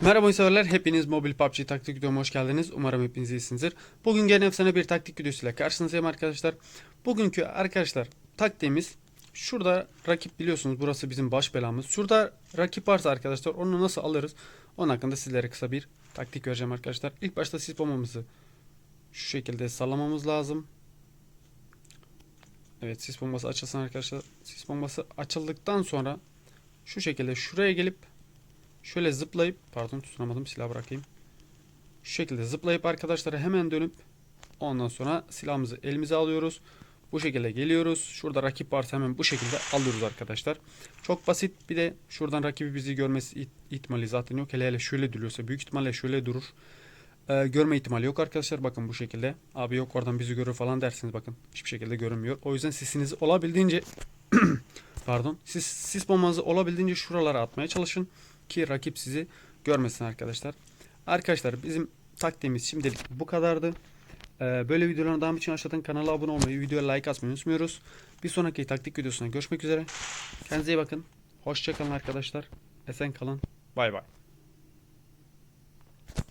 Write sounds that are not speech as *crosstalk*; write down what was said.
Merhaba severler, hepiniz mobil PUBG taktik videoma hoş geldiniz. Umarım hepiniz iyisinizdir. Bugün gene efsane bir taktik videosuyla karşınızdayım arkadaşlar. Bugünkü arkadaşlar taktiğimiz şurada rakip biliyorsunuz burası bizim baş belamız. Şurada rakip varsa arkadaşlar onu nasıl alırız? Onun hakkında sizlere kısa bir taktik vereceğim arkadaşlar. İlk başta sis bombamızı şu şekilde sallamamız lazım. Evet sis bombası açılsın arkadaşlar. Sis bombası açıldıktan sonra şu şekilde şuraya gelip Şöyle zıplayıp pardon tutunamadım silah bırakayım. Şu şekilde zıplayıp arkadaşlara hemen dönüp ondan sonra silahımızı elimize alıyoruz. Bu şekilde geliyoruz. Şurada rakip varsa hemen bu şekilde alıyoruz arkadaşlar. Çok basit. Bir de şuradan rakibi bizi görmesi ihtimali zaten yok. Hele hele şöyle duruyorsa büyük ihtimalle şöyle durur. Ee, görme ihtimali yok arkadaşlar. Bakın bu şekilde. Abi yok oradan bizi görür falan dersiniz bakın. Hiçbir şekilde görünmüyor. O yüzden sesinizi olabildiğince *clears throat* pardon. Siz sis bombanızı olabildiğince şuralara atmaya çalışın ki rakip sizi görmesin arkadaşlar. Arkadaşlar bizim taktiğimiz şimdilik bu kadardı. Ee, böyle videoların devamı için aşağıdan kanala abone olmayı, videoya like atmayı unutmuyoruz. Bir sonraki taktik videosuna görüşmek üzere. Kendinize iyi bakın. Hoşçakalın arkadaşlar. Esen kalın. Bay bay.